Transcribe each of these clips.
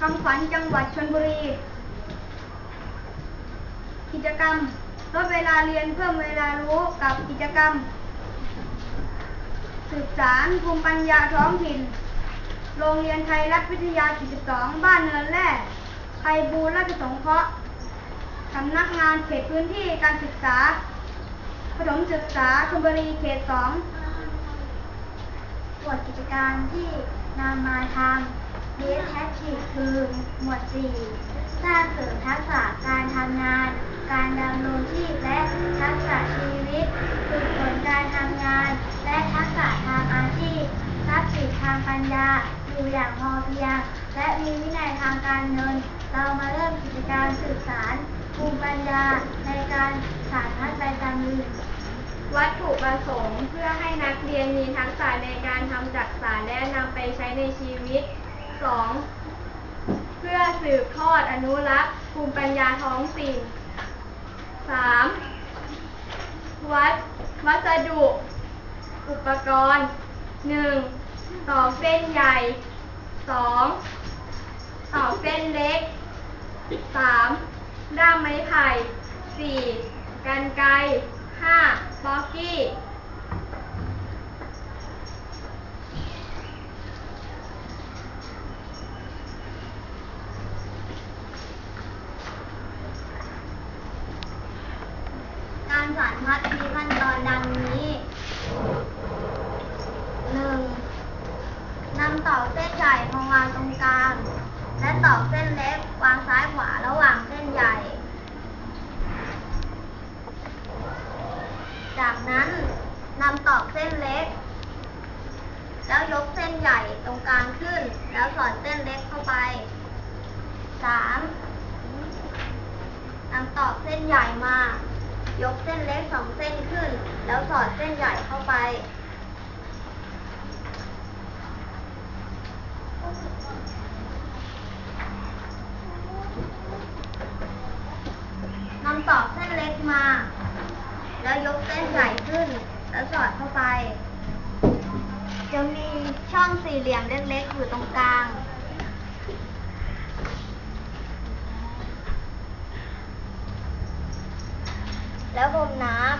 คำขวัญจังหวัดชลบุรี กิจกรรมลดเวลาเรียนเพิ่มเวลารู้กับกิจกรรม สืบสารภูมิปัญญาท้องถิ่น โรงเรียนไทยรัฐวิทยา 42 บ้านเนินแร่ไทยบูรณราชสงเคราะห์สำนักงานเขตพื้นที่การศึกษาประถมศึกษาชลบุรีเขต2หมวดกิจการที่นำมาทำ b s h a t i c คือหมวด 4 สร้างเสริมทักษะการทำงาน การดำรงชีพและทักษะชีวิตฝึกฝนการทำงาน และทักษะทางอาชีพทรัพย์สินทางปัญญาอยู่อย่างพอเพียง และมีวินัยทางการเงิน เรามาเริ่มกิจการสื่อสารภูมิปัญญาในการสานทัดใบจำลือวัตถุประสงค์เพื่อให้นักเรียนมีทักษะในการทำจักสารและนำไปใช้ในชีวิต 2. เพื่อสืบทอดอนุรักษ์ภูมิปัญญาท้องถิ่น 3. วัดวัสดุ อุปกรณ์ 1. ต่อเส้นใหญ่ 2. ต่อเส้นเล็ก 3. ด้ามไม้ไผ่ 4. กันไกร 5. บ็อกกี้ การสานพัดมีขั้นตอนดังนี้หนึ่งนำตอกเส้นใหญ่มาวางตรงกลาง และตอกเส้นเล็กวางซ้ายขวาระหว่างเส้นใหญ่ จากนั้นนำตอกเส้นเล็ก แล้วยกเส้นใหญ่ตรงกลางขึ้น แล้วสอดเส้นเล็กเข้าไปสามนำตอกเส้นใหญ่มา ยกเส้นเล็กสองเส้นขึ้น แล้วสอดเส้นใหญ่เข้าไป นำตอกเส้นเล็กมา แล้วยกเส้นใหญ่ขึ้น แล้วสอดเข้าไป จะมีช่องสี่เหลี่ยมเล็กๆอยู่ตรงกลาง แล้วพรมน้ำ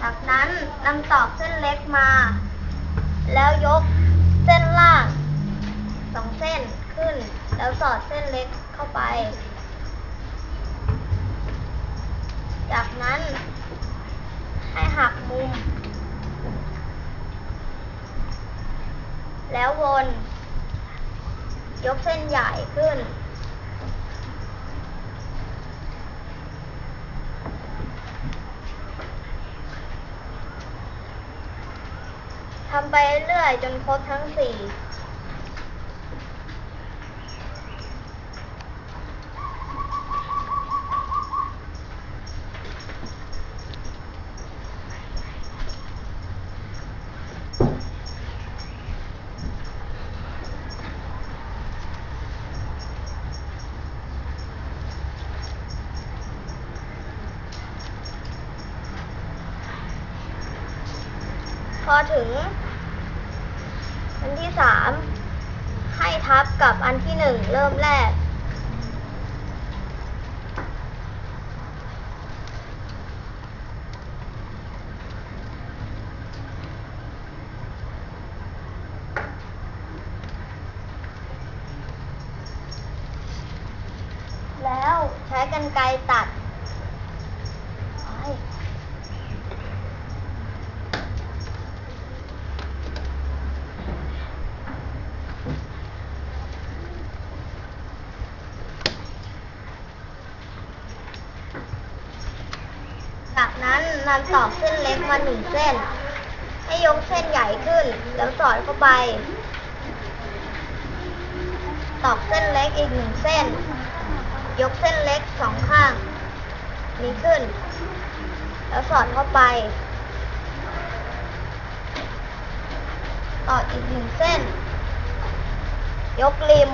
จาก นำตอกเส้นเล็กมา แล้วยกเส้นล่างสองเส้นขึ้น แล้วสอดเส้นเล็กเข้าไป จากนั้นให้หักมุม แล้ววน ยกเส้นใหญ่ขึ้น ทำไปเรื่อยจนครบทั้งสี่พอถึง สามให้ทับกับอันที่หนึ่งเริ่มแรก แล้วใช้กันไกรตัดไป จาก นั้นนำตอเส้นเล็กมาหนึ่งเส้น ให้ยกเส้นใหญ่ขึ้น แล้วสอดเข้าไป ตอกเส้นเล็กอีกหนึ่งเส้น ยกเส้นเล็กสองข้าง นี้ขึ้น แล้วสอดเข้าไปต่ออีกหนึ่งเส้น ยกริม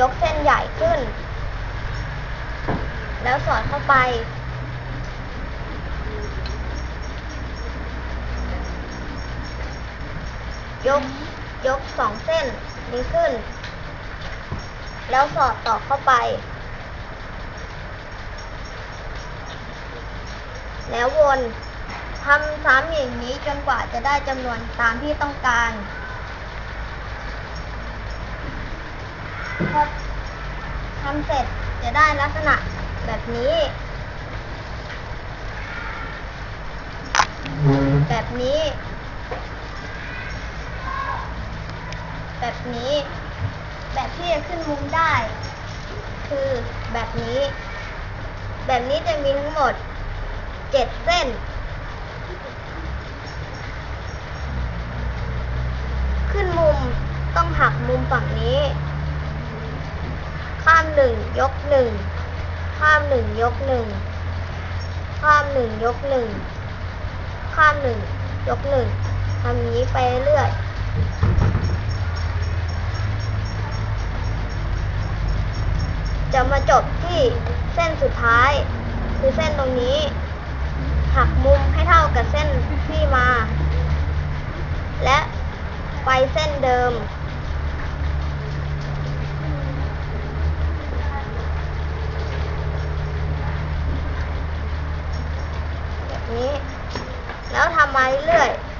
ยกเส้นใหญ่ขึ้น แล้วสอดเข้าไป ยก ยกสองเส้นนี้ขึ้น แล้วสอดต่อเข้าไป แล้ววนทำซ้ำอย่างนี้จนกว่าจะได้จำนวนตามที่ต้องการพอทำเสร็จจะได้ลักษณะแบบนี้ แบบนี้ แบบนี้ แบบที่จะขึ้นมุมได้ คือแบบนี้ แบบนี้จะมีทั้งหมดเจ็ดเส้น ขึ้นมุมต้องหักมุมฝั่งนี้ ข้ามหนึ่งยกหนึ่งข้ามหนึ่งยกหนึ่งข้ามหนึ่งยกหนึ่งข้ามหนึ่งยกหนึ่งทำอย่างนี้ไปเรื่อย จะมาจบที่เส้นสุดท้าย คือเส้นตรงนี้ หักมุมให้เท่ากับเส้นที่มา และไปเส้นเดิม แบบนี้ แล้วทำมาเรื่อยๆ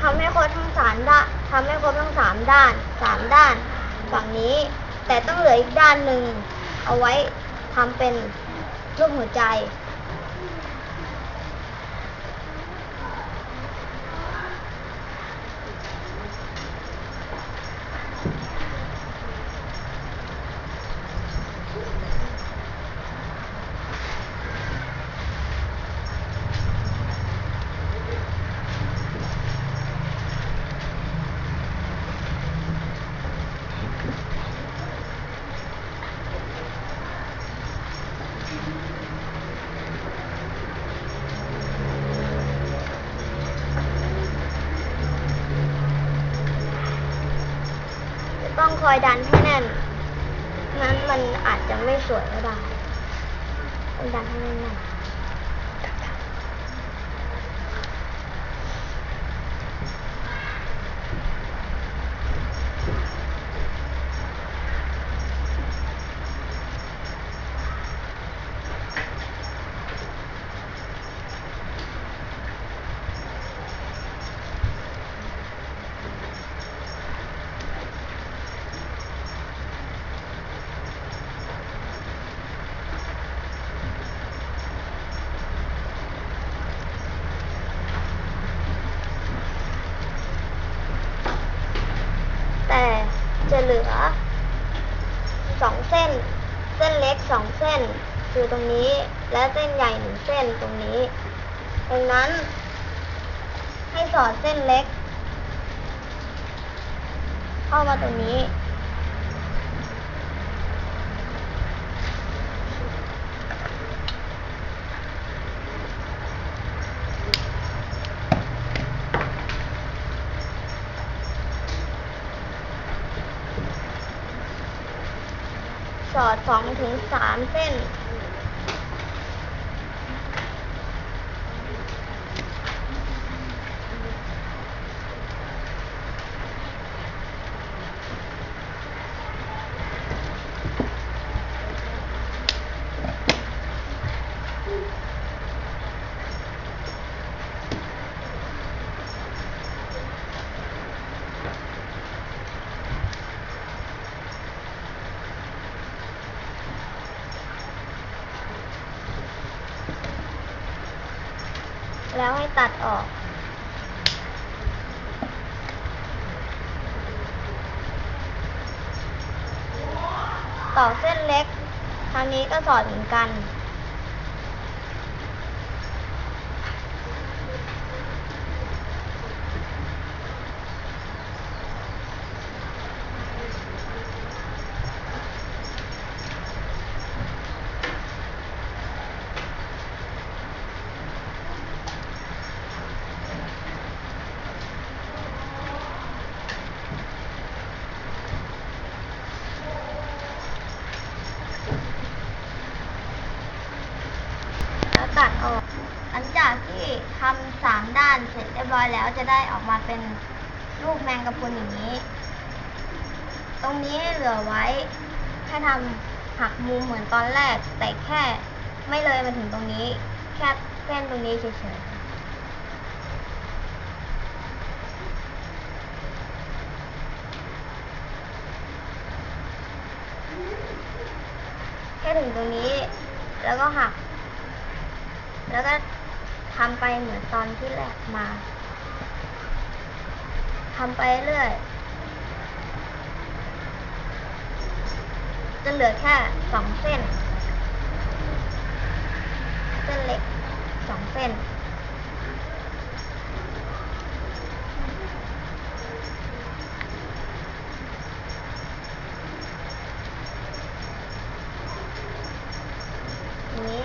ทำให้ครบทั้งสามด้านทำให้ครบทั้งสาม ด้านสามด้าน ฝั่งนี้ แต่ต้องเหลืออีกด้านหนึ่งเอาไว้ทำเป็นรูปหัวใจ องคอยดันให้แน่น นั้นมันอาจจะไม่สวยก็ได้ต้องดันให้แน่น เหลือสองเส้น เส้นเล็กสองเส้น คือตรงนี้และเส้นใหญ่หนึ่งเส้นตรงนี้ ดังนั้น ให้สอดเส้นเล็ก เข้ามาตรงนี้ สองถึงสามเส้น แล้วให้ตัดออก ต่อเส้นเล็กทางนี้ก็สอดเหมือนกัน ลังจากที่ทำสามด้านเสร็จเรียบร้ อยแล้วจะได้ออกมาเป็นรูปแมงกะพรุนอย่างนี้ ตรงนี้เหลือไว้แค่ทำหักมุมเหมือนตอนแรก แต่แค่ไม่เลยมาถึงตรงนี้ แค่เส้นตรงนี้เฉยๆแค่ถึงตรงนี้ แล้วก็หัก แล้วก็ทำไปเหมือนตอนที่แรกมา ทำไปเรื่อย จะเหลือแค่สองเส้น เส้นเล็กสองเส้น นี้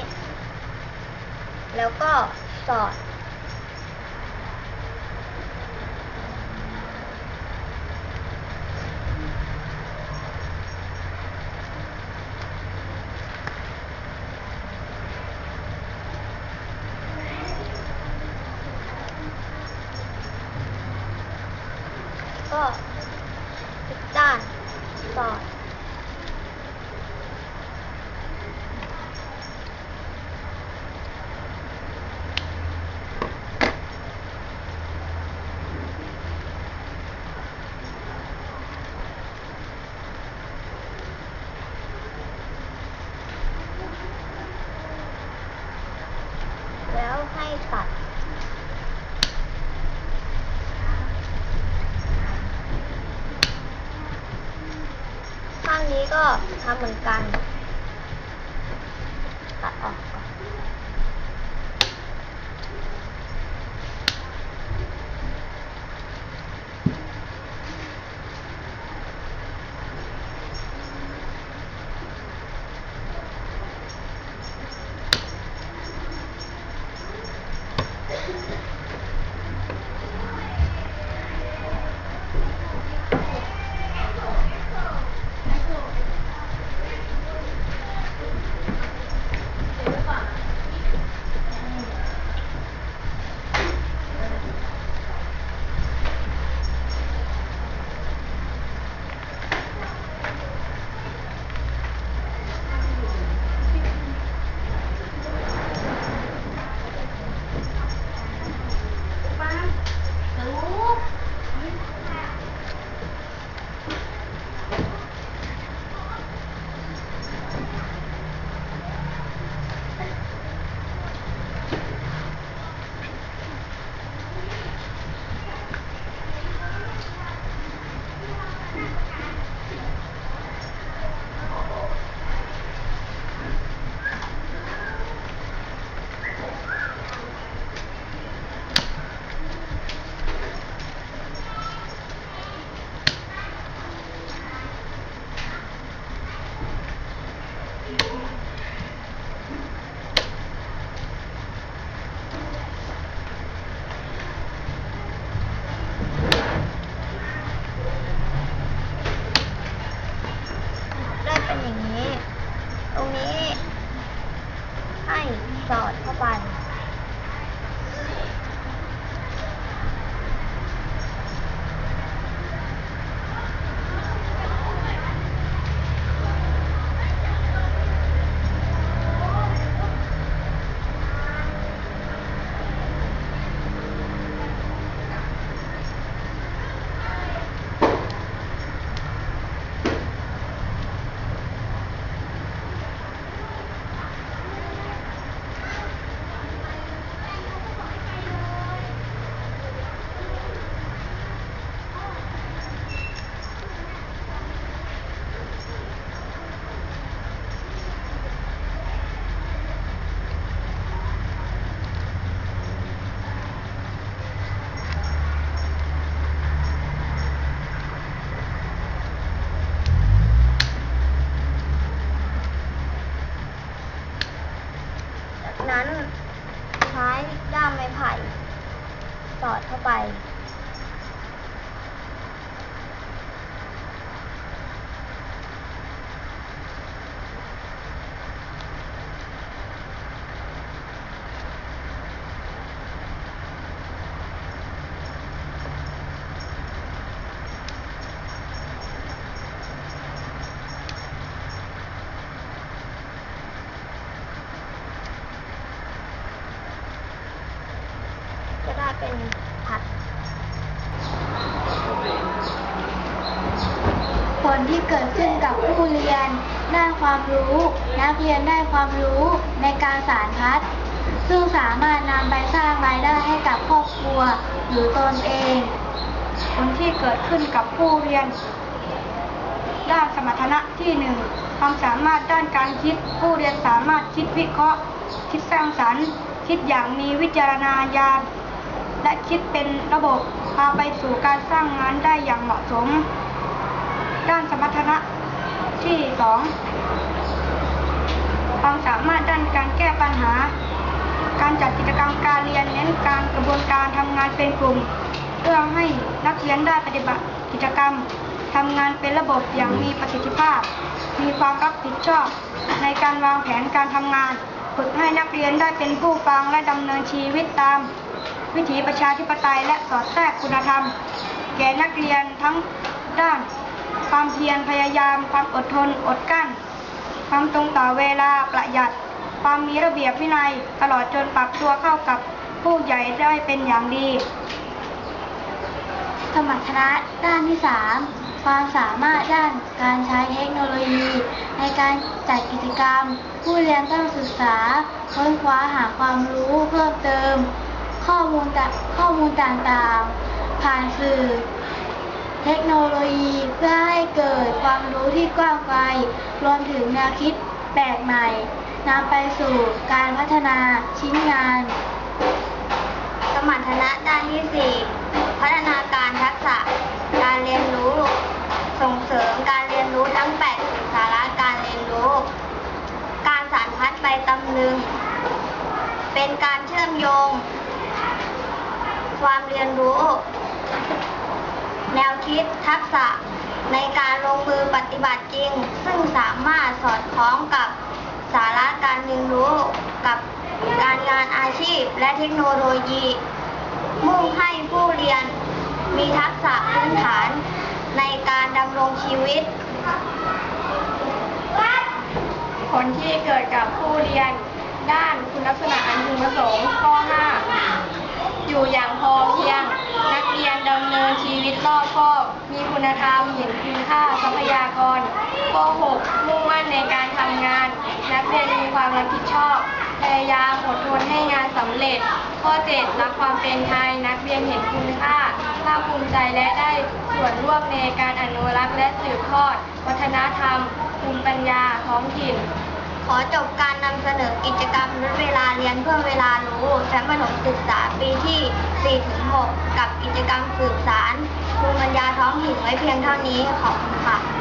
แล้วก็สอด ก็ด้านต่อด แล้วให้ตัด ข้างนี้ก็ทำ เหมือนกัน ผู้เรียนได้ความรู้ นักเรียนได้ความรู้ในการสารพัดซึ่งสามารถนำไปสร้างรายได้ให้กับครอบครัวหรือตนเอง ผลที่เกิดขึ้นกับผู้เรียน ด้านสมรรถนะที่หนึ่งความสามารถด้านการคิด ผู้เรียนสามารถคิดวิเคราะห์ คิดสร้างสรรค์ คิดอย่างมีวิจารณญาณและคิดเป็นระบบพาไปสู่การสร้างงานได้อย่างเหมาะสม ด้านสมรรถนะ ที่สองความสามารถด้านการแก้ปัญหา การจัดกิจกรรมการเรียนเน้นการกระบวนการทำงานเป็นกลุ่ม เพื่อให้นักเรียนได้ปฏิบัติกิจกรรมทำงานเป็นระบบอย่างมีประสิทธิภาพ มีความรับผิดชอบในการวางแผนการทำงาน ฝึกให้นักเรียนได้เป็นผู้ฟังและดำเนินชีวิตตาม วิถีประชาธิปไตยและสอดแทรกคุณธรรม แก่นักเรียนทั้งด้าน ความเพียรพยายาม ความอดทนอดกลั้น ความตรงต่อเวลาประหยัด ความมีระเบียบวินัยตลอดจนปรับตัวเข้ากับผู้ใหญ่ได้เป็นอย่างดี สมรรถนะด้านที่ 3 ความสามารถด้านการใช้เทคโนโลยี ในการจัดกิจกรรม ผู้เรียนต้องศึกษาค้นคว้าหาความรู้เพิ่มเติม ข้อมูลตะข้อมูลต่างๆ ผ่านสื่อ เทคโนโลยีเพื่อให้เกิดความรู้ที่กว้างไกลรวมถึงแนวคิดแปลกใหม่นำไปสู่การพัฒนาชิ้นงาน สมรรถนะด้านที่ 4 พัฒนาการทักษะ การเรียนรู้ ส่งเสริมการเรียนรู้ทั้ง8สาระการเรียนรู้ การสานพัดไปตำลึง เป็นการเชื่อมโยง ความเรียนรู้ แนวคิดทักษะในการลงมือปฏิบัติจริง ซึ่งสามารถสอดคล้องกับสาระการเรียนรู้กับการงานอาชีพและเทคโนโลยี มุ่งให้ผู้เรียนมีทักษะพื้นฐานในการดำรงชีวิต ผลที่เกิดกับผู้เรียนด้านคุณลักษณะอันพึงประสงค์ข้อ 5 อยู่อย่างพอเพียง นักเรียนดำเนินชีวิตรอบคอบมีคุณธรรมเห็นคุณค่าทรัพยากรข้อ6มุ่งมั่นในการทำงาน นักเรียนมีความรับผิดชอบ พยายามอดทนให้งานสำเร็จ ข้อ7รักความเป็นไทย นักเรียนเห็นคุณค่าภาคภูมิใจและได้ส่วนร่วมในการอนุรักษ์และสืบทอด วัฒนธรรมภูมิปัญญาท้องถิ่น อจบการนำเสนอกิจกรรมลดเวลาเรียนเพื่อเวลารู้ชั้นประถมศึกษาปีที่ 4-6 กับกิจกรรมสืบสารภูมิปัญญาท้องถิ่นไว้เพียงเท่านี้ขอบคุณค่ะ